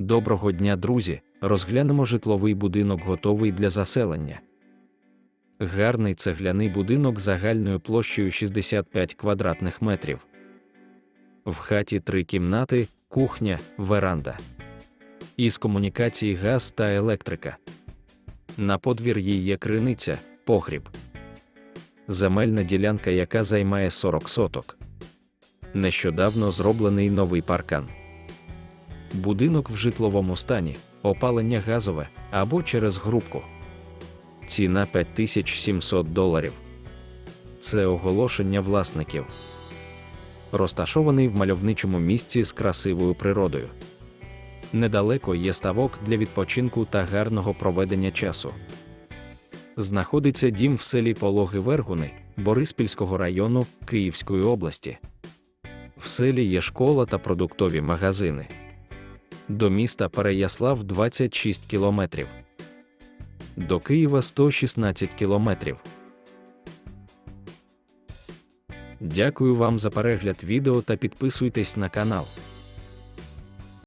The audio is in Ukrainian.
Доброго дня, друзі! Розглянемо житловий будинок готовий для заселення. Гарний цегляний будинок загальною площею 65 квадратних метрів. В хаті три кімнати, кухня, веранда. Із комунікації газ та електрика. На подвір'ї є криниця, погріб. Земельна ділянка, яка займає 40 соток. Нещодавно зроблений новий паркан. Будинок в житловому стані, опалення газове або через грубку. Ціна 5700 доларів. Це оголошення власників. Розташований в мальовничому місці з красивою природою. Недалеко є ставок для відпочинку та гарного проведення часу. Знаходиться дім в селі Пологи Вергуни Бориспільського району Київської області. В селі є школа та продуктові магазини. До міста Переяслав 26 кілометрів. До Києва 116 кілометрів. Дякую вам за перегляд відео та підписуйтесь на канал.